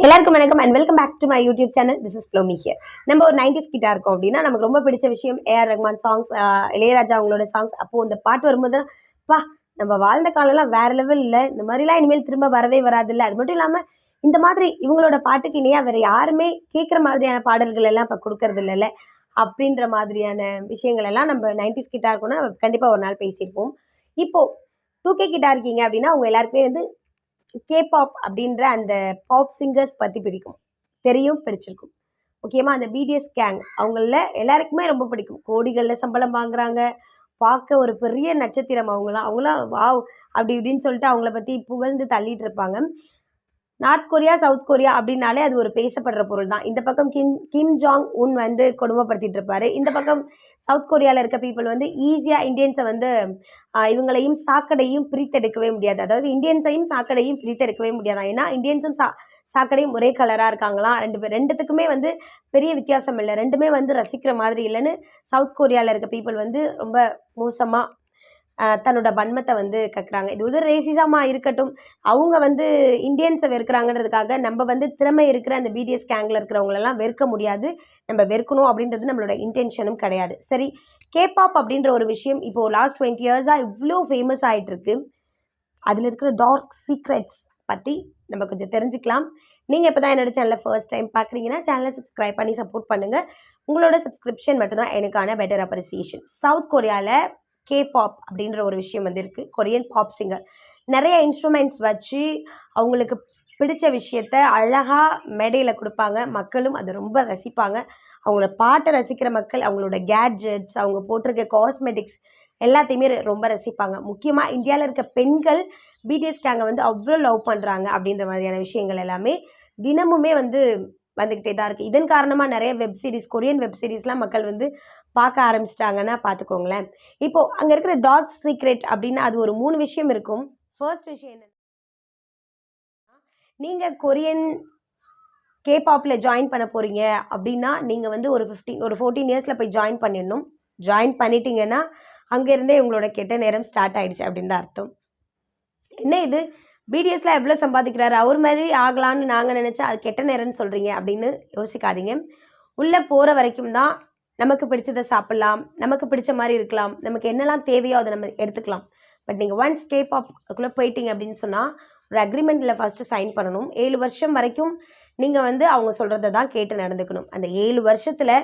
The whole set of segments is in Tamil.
எல்லாருக்கும் வணக்கம் and welcome back to my YouTube channel this is Blomy here நம்ம ஒரு நைன்டிஸ் கிட்டா இருக்கோம் அப்படின்னா நமக்கு ரொம்ப பிடிச்ச விஷயம் ஏஆர் ரஹ்மான் சாங்ஸ் இளையராஜா அவங்களோட சாங்ஸ் அப்போ இந்த பாட்டு வரும்போது தான், பா நம்ம வாழ்ந்த காலம்லாம் வேற லெவல் இல்லை இந்த மாதிரிலாம் இனிமேல் திரும்ப வரவே வராது இல்லை அது மட்டும் இல்லாமல் இந்த மாதிரி இவங்களோட பாட்டுக்கு இணையாக வேற யாருமே கேட்குற மாதிரியான பாடல்கள் எல்லாம் இப்போ கொடுக்கறது இல்லைல்ல அப்படின்ற மாதிரியான விஷயங்கள் எல்லாம் நம்ம நைன்டிஸ் கிட்டா இருக்கோம்னா கண்டிப்பாக ஒரு நாள் பேசியிருப்போம். இப்போ டூ கே கிட்டா இருக்கீங்க அப்படின்னா அவங்க எல்லாருக்குமே வந்து கே பாப் அப்படின்ற அந்த பாப் சிங்கர்ஸ் பற்றி பிடிக்கும். தெரியும் பிடிச்சிருக்கும். முக்கியமாக அந்த பிடிஎஸ் கேங் அவங்கள எல்லாருக்குமே ரொம்ப பிடிக்கும். கோடிகளில் சம்பளம் வாங்குறாங்க. பார்க்க ஒரு பெரிய நட்சத்திரம் அவங்களாம் அவங்களாம் வாவ்! அப்படி இப்படின்னு சொல்லிட்டு அவங்கள பற்றி புகழ்ந்து தள்ளிட்டு இருப்பாங்க. நார்த் கொரியா சவுத் கொரியா அப்படின்னாலே அது ஒரு பேசப்படுற பொருள் தான் இந்த பக்கம் கிம் கிம் ஜாங் உன் வந்து கொடுமைப்படுத்திட்டு இருப்பாரு. இந்த பக்கம் சவுத் கொரியாவில் இருக்க பீப்புள் வந்து ஈஸியாக இந்தியன்ஸை வந்து இவங்களையும் சாக்கடையும் பிரித்தெடுக்கவே முடியாது. அதாவது இந்தியன்ஸையும் சாக்கடையும் பிரித்தெடுக்கவே முடியாது. ஏன்னா இந்தியன்ஸும் சா சாக்கடையும் ஒரே கலராக இருக்காங்களாம் ரெண்டு பேர் ரெண்டுத்துக்குமே வந்து பெரிய வித்தியாசம் இல்லை. ரெண்டுமே வந்து ரசிக்கிற மாதிரி இல்லைன்னு சவுத் கொரியாவில் இருக்க பீப்புள் வந்து ரொம்ப மோசமாக தன்னோட வன்மத்தை வந்து கக்குறாங்க. இது வந்து ரேசிசமாக இருக்கட்டும் அவங்க வந்து இந்தியன்ஸை வெறுக்கிறாங்கன்றதுக்காக நம்ம வந்து திறமை இருக்கிற அந்த பிடிஎஸ் கேங்கில் இருக்கிறவங்களெல்லாம் வெறுக்க முடியாது. நம்ம வெறுக்கணும் அப்படின்றது நம்மளோட இன்டென்ஷனும் கிடையாது. சரி கேபாப் அப்படின்ற ஒரு விஷயம் இப்போது லாஸ்ட் டுவெண்ட்டி இயர்ஸாக இவ்வளோ ஃபேமஸ் ஆகிட்டுருக்கு அதில் இருக்கிற டார்க் சீக்ரெட்ஸ் பற்றி நம்ம கொஞ்சம் தெரிஞ்சுக்கலாம். நீங்கள் இப்போ தான் என்னோட சேனலில் ஃபர்ஸ்ட் டைம் பார்க்குறீங்கன்னா சேனலை சப்ஸ்கிரைப் பண்ணி சப்போர்ட் பண்ணுங்கள் உங்களோட சப்ஸ்கிரிப்ஷன் மட்டும்தான் எனக்கான பெட்டர் அப்ரிசியேஷன் சவுத் கொரியாவில் கே பாப் அப்படின்ற ஒரு விஷயம் வந்து இருக்குது கொரியன் பாப் சிங்கர் நிறைய இன்ஸ்ட்ருமெண்ட்ஸ் வச்சு அவங்களுக்கு பிடிச்ச விஷயத்த அழகாக மேடையில் கொடுப்பாங்க. மக்களும் அதை ரொம்ப ரசிப்பாங்க. அவங்களோட பாட்டை ரசிக்கிற மக்கள் அவங்களோட கேட்ஜெட்ஸ் அவங்க போட்டிருக்க காஸ்மெட்டிக்ஸ் எல்லாத்தையுமே ர- ரொம்ப ரசிப்பாங்க. முக்கியமாக இந்தியாவில் இருக்க பெண்கள் பிடிஎஸ் கேங்கை வந்து அவ்வளோ லவ் பண்ணுறாங்க அப்படின்ற மாதிரியான விஷயங்கள் எல்லாமே தினமுமே வந்து வந்துக்கிட்டே தான் இருக்குது இதன் காரணமாக நிறைய வெப் சீரிஸ் கொரியன் வெப் சீரிஸ்லாம் மக்கள் வந்து பார்க்க ஆரம்பிச்சிட்டாங்கன்னா பார்த்துக்கோங்களேன். இப்போது அங்கே இருக்கிற டார்க் சீக்ரெட் அப்படின்னு அது ஒரு மூணு விஷயம் இருக்கும். ஃபர்ஸ்ட் விஷயம் என்ன நீங்கள் கொரியன் கே பாப்பில் ஜாயின் பண்ண போகிறீங்க அப்படின்னா நீங்கள் வந்து ஒரு ஃபிஃப்டீன் ஒரு ஃபோர்டீன் இயர்ஸில் போய் ஜாயின் பண்ணிடணும். ஜாயின் பண்ணிட்டீங்கன்னா அங்கேருந்தே உங்களோட கெட்ட நேரம் ஸ்டார்ட் ஆகிடுச்சு அப்படின்னு தான் அர்த்தம். என்ன இது? பிடிஎஸ்லாம் எவ்வளோ சம்பாதிக்கிறாரு? அவர் மாதிரி ஆகலான்னு நாங்கள் நினச்சா அது கெட்ட நேரம்னு சொல்கிறீங்க அப்படின்னு யோசிக்காதீங்க. உள்ளே போகிற வரைக்கும் தான் நமக்கு பிடிச்சதை சாப்பிட்லாம். நமக்கு பிடிச்ச மாதிரி இருக்கலாம். நமக்கு என்னெல்லாம் தேவையோ அதை நம்ம எடுத்துக்கலாம். பட் நீங்கள் ஒன்ஸ் கேப் அதுக்குள்ளே போயிட்டீங்க அப்படின்னு சொன்னால் ஒரு அக்ரிமெண்ட்டில் ஃபஸ்ட்டு சைன் பண்ணணும். ஏழு வருஷம் வரைக்கும் நீங்கள் வந்து அவங்க சொல்கிறத தான் கேட்டு நடந்துக்கணும். அந்த ஏழு வருஷத்தில்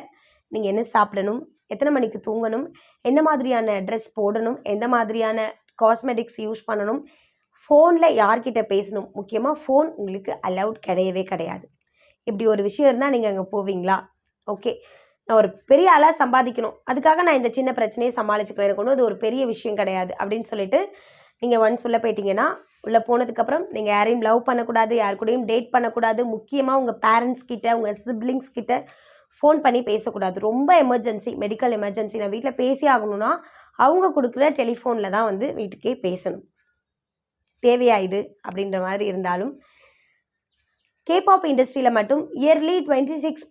நீங்கள் என்ன சாப்பிடணும்? எத்தனை மணிக்கு தூங்கணும்? என்ன மாதிரியான ட்ரெஸ் போடணும்? எந்த மாதிரியான காஸ்மெட்டிக்ஸ் யூஸ் பண்ணணும்? ஃபோனில் யார்கிட்ட பேசணும்? முக்கியமாக ஃபோன் உங்களுக்கு அலவுட் கிடையவே கிடையாது. இப்படி ஒரு விஷயம் இருந்தால் நீங்கள் அங்கே போவீங்களா? ஓகே நான் ஒரு பெரிய ஆளாக சம்பாதிக்கணும். அதுக்காக நான் இந்த சின்ன பிரச்சனையை சமாளிச்சுக்குவேன் எனக்கு ஒன்றும் அது ஒரு பெரிய விஷயம் கிடையாது. அப்படின்னு சொல்லிட்டு நீங்கள் ஒன்ஸ் உள்ளே போயிட்டீங்கன்னா உள்ளே போனதுக்கப்புறம் நீங்கள் யாரையும் லவ் பண்ணக்கூடாது யார் கூடயும் டேட் பண்ணக்கூடாது. முக்கியமாக உங்கள் பேரண்ட்ஸ் கிட்ட உங்கள் சிப்ளிங்ஸ் கிட்ட ஃபோன் பண்ணி பேசக்கூடாது. ரொம்ப எமர்ஜென்சி மெடிக்கல் எமர்ஜென்சி நான் வீட்டில் பேசி ஆகணும்னா அவங்க கொடுக்குற டெலிஃபோனில் தான் வந்து வீட்டுக்கே பேசணும். தேவையா இது அப்படின்ற மாதிரி இருந்தாலும் கேபாப் இண்டஸ்ட்ரியில் மட்டும் early twenty six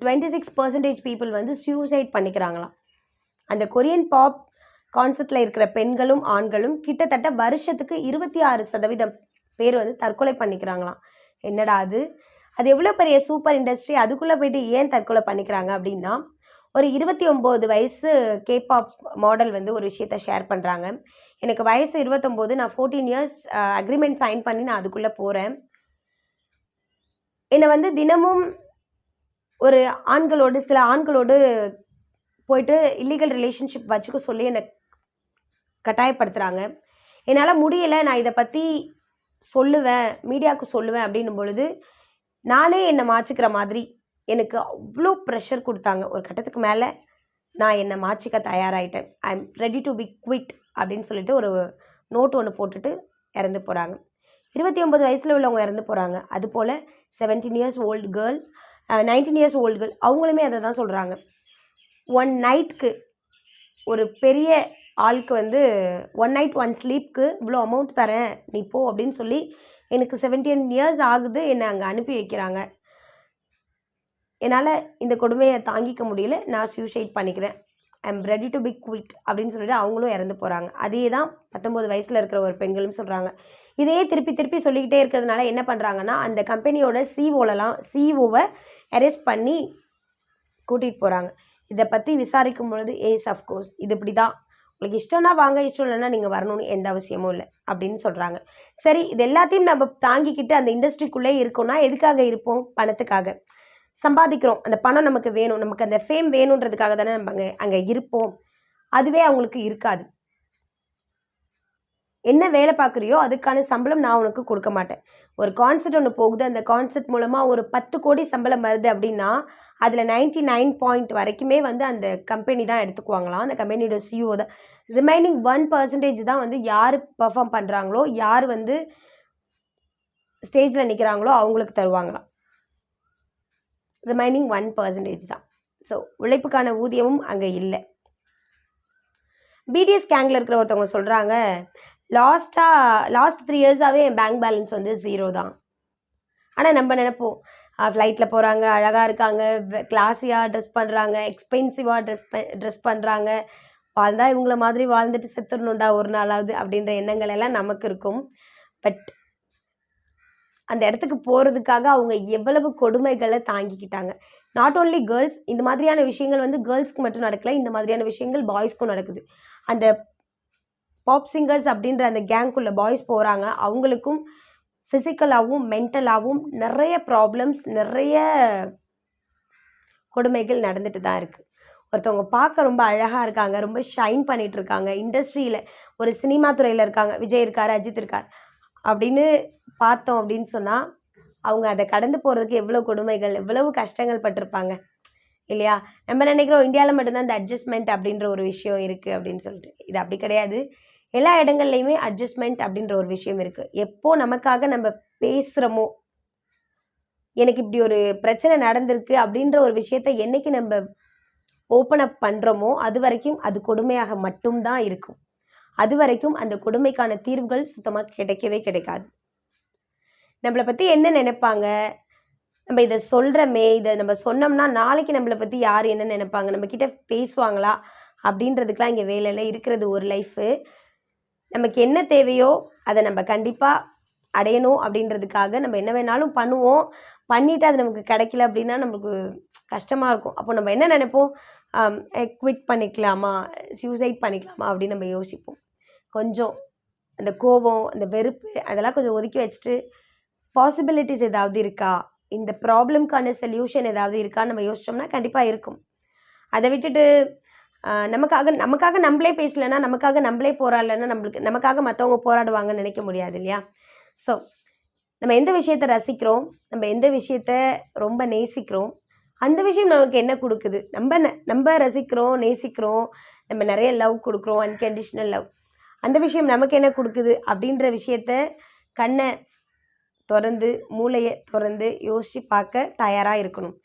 twenty six percentage people வந்து சூசைட் பண்ணிக்கிறாங்களாம். அந்த கொரியன் பாப் கான்சர்ட்டில் இருக்கிற பெண்களும் ஆண்களும் கிட்டத்தட்ட வருஷத்துக்கு இருபத்தி ஆறு சதவீதம் பேர் வந்து தற்கொலை பண்ணிக்கிறாங்களாம். என்னடா அது? அது எவ்வளோ பெரிய சூப்பர் இண்டஸ்ட்ரி அதுக்குள்ளே போயிட்டு ஏன் தற்கொலை பண்ணிக்கிறாங்க அப்படின்னா ஒரு இருபத்தி ஒம்பது வயசு கேபாப் மாடல் வந்து ஒரு விஷயத்த ஷேர் பண்ணுறாங்க எனக்கு வயசு இருபத்தொம்போது நான் ஃபோர்டீன் இயர்ஸ் அக்ரிமெண்ட் சைன் பண்ணி நான் அதுக்குள்ளே போகிறேன் என்னை வந்து தினமும் ஒரு ஆண்களோடு சில ஆண்களோடு போயிட்டு இல்லீகல் ரிலேஷன்ஷிப் வச்சுக்க சொல்லி என்னை கட்டாயப்படுத்துகிறாங்க என்னால் முடியலை நான் இதை பற்றி சொல்லுவேன் மீடியாவுக்கு சொல்லுவேன் அப்படின்னும் பொழுது நானே என்னை மாற்றிக்கிற மாதிரி எனக்கு அவ்வளோ ப்ரெஷர் கொடுத்தாங்க. ஒரு கட்டத்துக்கு மேலே நான் என்னை மாற்றிக்க தயாராகிட்டேன் I am ready to be quit அப்படின்னு சொல்லிட்டு ஒரு நோட் ஒன்று போட்டுட்டு இறந்து போகிறாங்க இருபத்தி ஒம்பது வயசில் உள்ளவங்க இறந்து போகிறாங்க அதுபோல் seventeen years old girl nineteen years old girl அவங்களுமே அதை தான் சொல்கிறாங்க ஒன் நைட்க்கு ஒரு பெரிய ஆளுக்கு வந்து ஒன் நைட் ஒன் ஸ்லீப்க்கு இவ்வளோ அமௌண்ட் தரேன் நீ போ அப்படின்னு சொல்லி எனக்கு செவன்டீன் இயர்ஸ் ஆகுது என்னை அங்கே அனுப்பி வைக்கிறாங்க. என்னால் இந்த கொடுமையை தாங்கிக்க முடியல. நான் சூசைட் பண்ணிக்கிறேன். I am ready to be quit அப்படின்னு சொல்லிட்டு அவங்களும் இறந்து போகிறாங்க அதே தான் பத்தொம்போது வயசில் இருக்கிற ஒரு பெண்களும் சொல்கிறாங்க இதையே திருப்பி திருப்பி சொல்லிக்கிட்டே இருக்கிறதுனால என்ன பண்ணுறாங்கன்னா அந்த கம்பெனியோட சிஓலலாம் சிஓவை அரெஸ்ட் பண்ணி கூட்டிகிட்டு போகிறாங்க இதை பற்றி விசாரிக்கும் பொழுது ஏஸ் அஃப்கோர்ஸ் இது இப்படி தான் உங்களுக்கு இஷ்டம்னா வாங்க இஷ்டம் இல்லைன்னா நீங்கள் வரணும்னு எந்த அவசியமும் இல்லை. அப்படின்னு சொல்கிறாங்க சரி இது எல்லாத்தையும் நம்ம தாங்கிக்கிட்டு அந்த இண்டஸ்ட்ரிக்குள்ளே இருக்கோம்னா எதுக்காக இருப்போம்? பணத்துக்காக. சம்பாதிக்கிறோம். அந்த பணம் நமக்கு வேணும். நமக்கு அந்த ஃபேம் வேணுன்றதுக்காக தானே நம்ம அங்கே அங்கே இருப்போம். அதுவே அவங்களுக்கு இருக்காது. என்ன வேலை பார்க்குறியோ அதுக்கான சம்பளம் நான் உனக்கு கொடுக்க மாட்டேன். ஒரு கான்செர்ட் ஒன்று போகுது. அந்த கான்செர்ட் மூலமாக ஒரு பத்து கோடி சம்பளம் வருது அப்படின்னா அதில் நைன்டி நைன் பாயிண்ட் வரைக்குமே வந்து அந்த கம்பெனி தான் எடுத்துக்குவாங்களாம். அந்த கம்பெனியோட சிஓ தான். ரிமைனிங் ஒன் பர்சன்டேஜ் தான் வந்து யார் பெர்ஃபார்ம் பண்ணுறாங்களோ யார் வந்து ஸ்டேஜில் நிற்கிறாங்களோ அவங்களுக்கு தருவாங்களாம். ரிமைனிங் ஒன் பர்சன்டேஜ் தான். ஸோ உழைப்புக்கான ஊதியமும் அங்கே இல்லை. பிடிஎஸ் கேங்கில் இருக்கிற ஒருத்தவங்க சொல்கிறாங்க லாஸ்ட்டாக லாஸ்ட் த்ரீ இயர்ஸாகவே என் பேங்க் பேலன்ஸ் வந்து ஜீரோ தான். ஆனால் நம்ம நினைப்போம் ஃப்ளைட்டில் போகிறாங்க அழகாக இருக்காங்க கிளாஸியாக ட்ரெஸ் பண்ணுறாங்க எக்ஸ்பென்சிவாக ட்ரெஸ் ப ட்ரெஸ் பண்ணுறாங்க வாழ்ந்தால் இவங்கள மாதிரி வாழ்ந்துட்டு செத்துடணுண்டா ஒரு நாளாவது அப்படின்ற எண்ணங்கள் எல்லாம் நமக்கு இருக்கும். பட் அந்த இடத்துக்கு போகிறதுக்காக அவங்க எவ்வளவு கொடுமைகளை தாங்கிக்கிட்டாங்க. நாட் ஓன்லி கேர்ள்ஸ் இந்த மாதிரியான விஷயங்கள் வந்து கேர்ள்ஸ்க்கு மட்டும் நடக்கல இந்த மாதிரியான விஷயங்கள் பாய்ஸ்க்கும் நடக்குது. அந்த பாப் சிங்கர்ஸ் அப்படின்ற அந்த கேங்குள்ளே பாய்ஸ் போகிறாங்க அவங்களுக்கும் ஃபிசிக்கலாகவும் மென்டலாகவும் நிறைய ப்ராப்ளம்ஸ் நிறைய கொடுமைகள் நடந்துட்டு தான் இருக்குது ஒருத்தவங்க பார்க்க ரொம்ப அழகாக இருக்காங்க ரொம்ப ஷைன் பண்ணிகிட்டு இருக்காங்க. இண்டஸ்ட்ரியில் ஒரு சினிமா துறையில் இருக்காங்க விஜய் இருக்கார் அஜித் இருக்கார் அப்படின்னு பார்த்தோம் அப்படின்னு சொன்னால் அவங்க அதை கடந்து போகிறதுக்கு எவ்வளோ கொடுமைகள் எவ்வளவு கஷ்டங்கள் பட்டிருப்பாங்க இல்லையா? நம்ம நினைக்கிறோம் இந்தியாவில் மட்டும்தான் இந்த அட்ஜஸ்ட்மெண்ட் அப்படின்ற ஒரு விஷயம் இருக்குது அப்படின்னு சொல்லிட்டு. இது அப்படி கிடையாது. எல்லா இடங்கள்லையுமே அட்ஜஸ்ட்மெண்ட் அப்படின்ற ஒரு விஷயம் இருக்குது எப்போ நமக்காக நம்ம பேசுகிறோமோ எனக்கு இப்படி ஒரு பிரச்சனை நடந்திருக்கு அப்படின்ற ஒரு விஷயத்த என்னைக்கு நம்ம ஓப்பன் அப் பண்ணுறோமோ அது வரைக்கும் அது கொடுமையாக மட்டும்தான் இருக்கும். அது வரைக்கும் அந்த கொடுமைக்கான தீர்வுகள் சுத்தமாக கிடைக்கவே கிடைக்காது. நம்மளை பற்றி என்ன நினைப்பாங்க? நம்ம இதை சொல்கிறோமே இதை நம்ம சொன்னோம்னா நாளைக்கு நம்மளை பற்றி யார் என்ன நினைப்பாங்க? நம்மக்கிட்ட பேசுவாங்களா? அப்படின்றதுக்கெலாம் இங்கே வேலையில் இருக்கிறது ஒரு லைஃபு நமக்கு என்ன தேவையோ அதை நம்ம கண்டிப்பாக அடையணும் அப்படின்றதுக்காக நம்ம என்ன வேணாலும் பண்ணுவோம். பண்ணிவிட்டு அது நமக்கு கிடைக்கல அப்படின்னா நமக்கு கஷ்டமாக இருக்கும். அப்போ நம்ம என்ன நினைப்போம்? குவிட் பண்ணிக்கலாமா? சூசைட் பண்ணிக்கலாமா? அப்படின்னு நம்ம யோசிப்போம். கொஞ்சம் அந்த கோபம் அந்த வெறுப்பு அதெல்லாம் கொஞ்சம் ஒதுக்கி வச்சுட்டு பாசிபிலிட்டிஸ் ஏதாவது இருக்கா? இந்த ப்ராப்ளம்க்கான சொல்யூஷன் ஏதாவது இருக்கான்னு நம்ம யோசிச்சோம்னா கண்டிப்பாக இருக்கும். அதை விட்டுட்டு நமக்காக நமக்காக நம்மளே பேசலைன்னா நமக்காக நம்மளே போராடலைன்னா நம்மளுக்கு நமக்காக மற்றவங்க போராடுவாங்கன்னு நினைக்க முடியாது இல்லையா? ஸோ நம்ம எந்த விஷயத்தை ரசிக்கிறோம்? நம்ம எந்த விஷயத்த ரொம்ப நேசிக்கிறோம்? அந்த விஷயம் நமக்கு என்ன கொடுக்குது? நம்ம நம்ம ரசிக்கிறோம் நேசிக்கிறோம் நம்ம நிறைய லவ் கொடுக்குறோம் அன்கண்டிஷ்னல் லவ் அந்த விஷயம் நமக்கு என்ன கொடுக்குது? அப்படின்ற விஷயத்த கண்ணை திறந்து மூளையை திறந்து யோசித்து பார்க்க தயாராக இருக்கணும்.